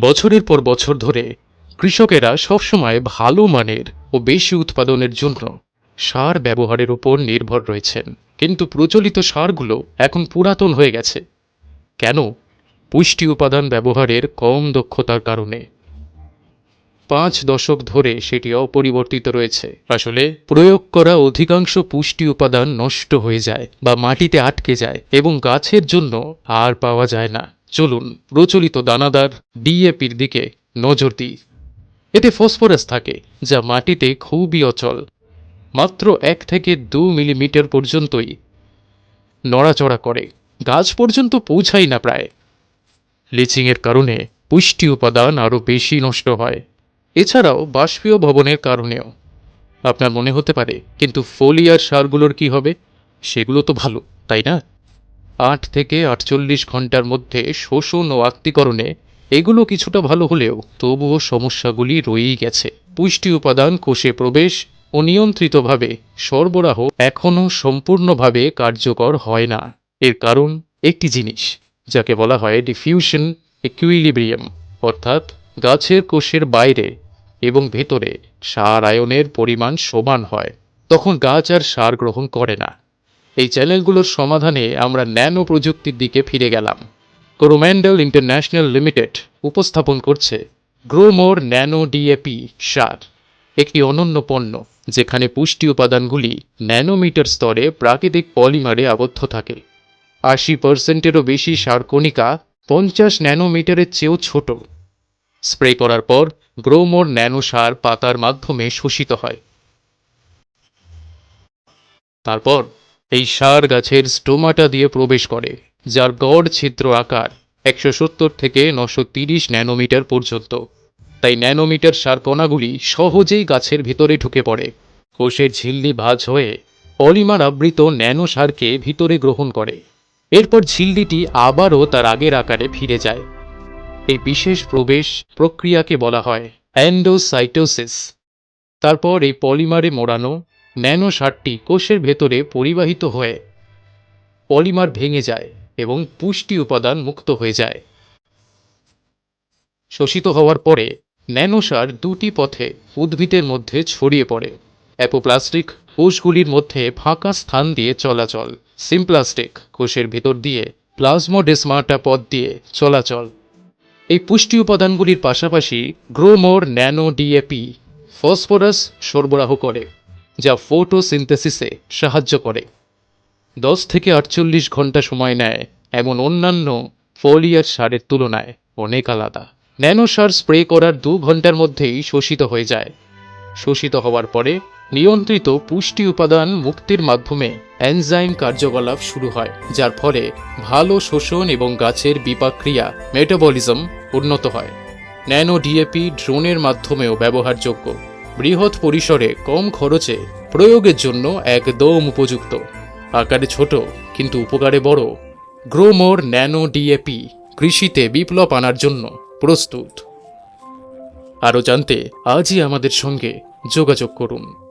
বছরের পর বছর ধরে কৃষকেরা সবসময় ভালো মানের ও বেশি উৎপাদনের জন্য সার ব্যবহারের উপর নির্ভর রয়েছেন। কিন্তু প্রচলিত সারগুলো এখন পুরাতন হয়ে গেছে। কেন? পুষ্টি উপাদান ব্যবহারের কম দক্ষতার কারণে। পাঁচ দশক ধরে সেটি অপরিবর্তিত রয়েছে। আসলে প্রয়োগ করা অধিকাংশ পুষ্টি উপাদান নষ্ট হয়ে যায় বা মাটিতে আটকে যায় এবং গাছের জন্য আর পাওয়া যায় না। চলুন প্রচলিত দানাদার ডিএপির দিকে নজর দিই। এতে ফসফরাস থাকে, যা মাটিতে খুবই অচল, মাত্র এক থেকে দু মিলিমিটার পর্যন্তই নড়াচড়া করে, গাছ পর্যন্ত পৌঁছায় না প্রায়। লিচিংয়ের কারণে পুষ্টি উপাদান আরও বেশি নষ্ট হয়। এছাড়াও বাষ্পীয় ভবনের কারণেও। আপনার মনে হতে পারে, কিন্তু ফোলিয়ার সারগুলোর কি হবে? সেগুলো তো ভালো, তাই না? আট থেকে আটচল্লিশ ঘণ্টার মধ্যে শোষণ ও আত্মীকরণে এগুলো কিছুটা ভালো হলেও তবুও সমস্যাগুলি রয়েই গেছে। পুষ্টি উপাদান, কোষে প্রবেশ ও নিয়ন্ত্রিতভাবে সরবরাহ এখনও সম্পূর্ণভাবে কার্যকর হয় না। এর কারণ একটি জিনিস, যাকে বলা হয় ডিফিউশন ইকুইলিব্রিয়াম, অর্থাৎ গাছের কোষের বাইরে এবং ভেতরে সার আয়নের পরিমাণ সমান হয়। তখন গাছ আর সার গ্রহণ করে না। এই চ্যানেলগুলোর সমাধানে আমরা ন্যানো প্রযুক্তির দিকে ফিরে গেলাম। করোম্যান্ডেল ইন্টারন্যাশনাল লিমিটেড উপস্থাপন করছে গ্রোমোর ন্যানো ডিএপি সার, একটি অনন্য পণ্য যেখানে পুষ্টি উপাদানগুলি ন্যানোমিটার স্তরে প্রাকৃতিক পলিমারে আবদ্ধ থাকে। আশি পার্সেন্টেরও বেশি সার কণিকা পঞ্চাশ ন্যানোমিটারের চেয়েও ছোট। স্প্রে করার পর গ্রোমোর ন্যানো সার পাতার মাধ্যমে শোষিত হয়। তারপর এই সার গাছের স্টোমাটা দিয়ে প্রবেশ করে, যার গড় ছিদ্র আকার একশো সত্তর থেকে নশো তিরিশ ন্যানোমিটার পর্যন্ত। তাই ন্যানোমিটার সার কণাগুলি সহজেই গাছের ভিতরে ঢুকে পড়ে। কোষের ঝিল্লি ভাঁজ হয়ে পলিমার আবৃত ন্যানো সারকে ভিতরে গ্রহণ করে। এরপর ঝিল্লিটি আবারও তার আগের আকারে ফিরে যায়। এই বিশেষ প্রবেশ প্রক্রিয়াকে বলা হয় অ্যান্ডোসাইটোসিস। তারপর এই পলিমারে মোড়ানো ন্যানো সারটি কোষের ভেতরে পরিবাহিত হয়ে পলিমার ভেঙে যায় এবং পুষ্টি উপাদান মুক্ত হয়ে যায়। শোষিত হওয়ার পরে ন্যানোসার দুটি পথে উদ্ভিদের মধ্যে ছড়িয়ে পড়ে। অ্যাপোপ্লাস্টিক কোষগুলির মধ্যে ফাঁকা স্থান দিয়ে চলাচল, সিমপ্লাস্টিক কোষের ভেতর দিয়ে প্লাজমোডেসমাটা পথ দিয়ে চলাচল। এই পুষ্টি উপাদানগুলির পাশাপাশি গ্রোমোর ন্যানো ডিএপি ফসফরাস সরবরাহ করে। যা ফটোসিনথেসিসে সাহায্য করে। দশ থেকে আটচল্লিশ ঘণ্টা সময় নেয় এমন অন্যান্য ফোলিয়ার সারের তুলনায় অনেক আলাদা। ন্যানো সার স্প্রে করার দু ঘণ্টার মধ্যেই শোষিত হয়ে যায়। শোষিত হওয়ার পরে নিয়ন্ত্রিত পুষ্টি উপাদান মুক্তির মাধ্যমে এনজাইম কার্যকলাপ শুরু হয়, যার ফলে ভালো শোষণ এবং গাছের বিপাক্রিয়া মেটাবলিজম উন্নত হয়। ন্যানো ডিএপি ড্রোনের মাধ্যমেও ব্যবহারযোগ্য। বৃহৎ পরিসরে কম খরচে প্রয়োগের জন্য একদম উপযুক্ত। আকারে ছোট, কিন্তু উপকারে বড়। গ্রোমোর ন্যানো ডিএপি কৃষিতে বিপ্লব আনার জন্য প্রস্তুত। আরও জানতে আজই আমাদের সঙ্গে যোগাযোগ করুন।